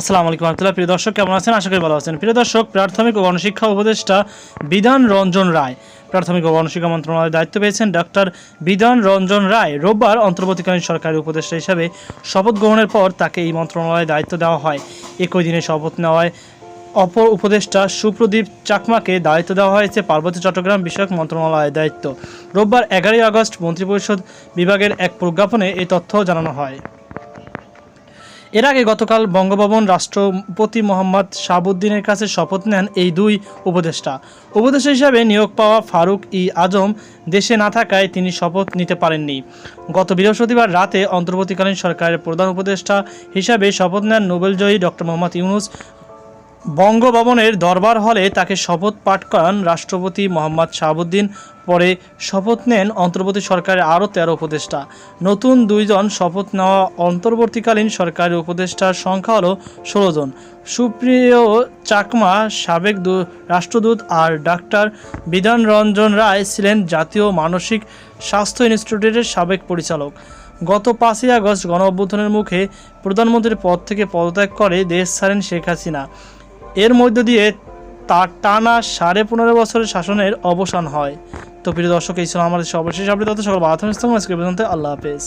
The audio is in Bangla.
আসসালামু আলাইকুম রহমতুল্লাহ। প্রিয় দর্শক, কেমন আছেন? আশা করি ভালো আছেন। প্রিয় দর্শক, প্রাথমিক ও গণশিক্ষা উপদেষ্টা বিধান রঞ্জন রায়। প্রাথমিক ও গণশিক্ষা মন্ত্রণালয়ের দায়িত্ব পেয়েছেন ডক্টর বিধান রঞ্জন রায়। রোববার অন্তর্বর্তীকালীন সরকারি উপদেষ্টা হিসাবে শপথ গ্রহণের পর তাকে এই মন্ত্রণালয়ে দায়িত্ব দেওয়া হয়। একই দিনে শপথ নেওয়ায় অপর উপদেষ্টা সুপ্রদীপ চাকমাকে দায়িত্ব দেওয়া হয়েছে পার্বত্য চট্টগ্রাম বিষয়ক মন্ত্রণালয়ের দায়িত্ব। রোববার এগারোই আগস্ট মন্ত্রিপরিষদ বিভাগের এক প্রজ্ঞাপনে এই তথ্য জানানো হয়। এর আগে গতকাল বঙ্গভবন রাষ্ট্রপতি মোহাম্মদ শাহাবুদ্দিনের কাছে শপথ নেন এই দুই উপদেষ্টা। উপদেষ্টা হিসাবে নিয়োগ পাওয়া ফারুক ই আজম দেশে না থাকায় তিনি শপথ নিতে পারেননি। গত বৃহস্পতিবার রাতে অন্তর্বর্তীকালীন সরকারের প্রধান উপদেষ্টা হিসাবে শপথ নেন নোবেলজয়ী ডক্টর মোহাম্মদ ইউনুস। বঙ্গভবনের দরবার হলে তাকে শপথ পাঠ করান রাষ্ট্রপতি মোহাম্মদ শাহাবুদ্দিন পরে শপথ নেন অন্তর্বর্তী সরকারের আরও তেরো উপদেষ্টা। নতুন দুইজন শপথ নেওয়া অন্তর্বর্তীকালীন সরকারের উপদেষ্টার সংখ্যা হলো ষোলো জন। সুপ্রিয় চাকমা সাবেক রাষ্ট্রদূত আর ডাক্তার বিধান রঞ্জন রায় ছিলেন জাতীয় মানসিক স্বাস্থ্য ইনস্টিটিউটের সাবেক পরিচালক। গত পাঁচই আগস্ট গণ অভ্যুত্থানের মুখে প্রধানমন্ত্রীর পদ থেকে পদত্যাগ করে দেশ ছাড়েন শেখ হাসিনা। এর মধ্য দিয়ে তার টানা সাড়ে পনেরো বছরের শাসনের অবসান হয়। তো প্রিয় দর্শক এই ছিল আমাদের সর্বশেষ আপডেট তথা সকল বাধা আল্লাহ হাফেজ।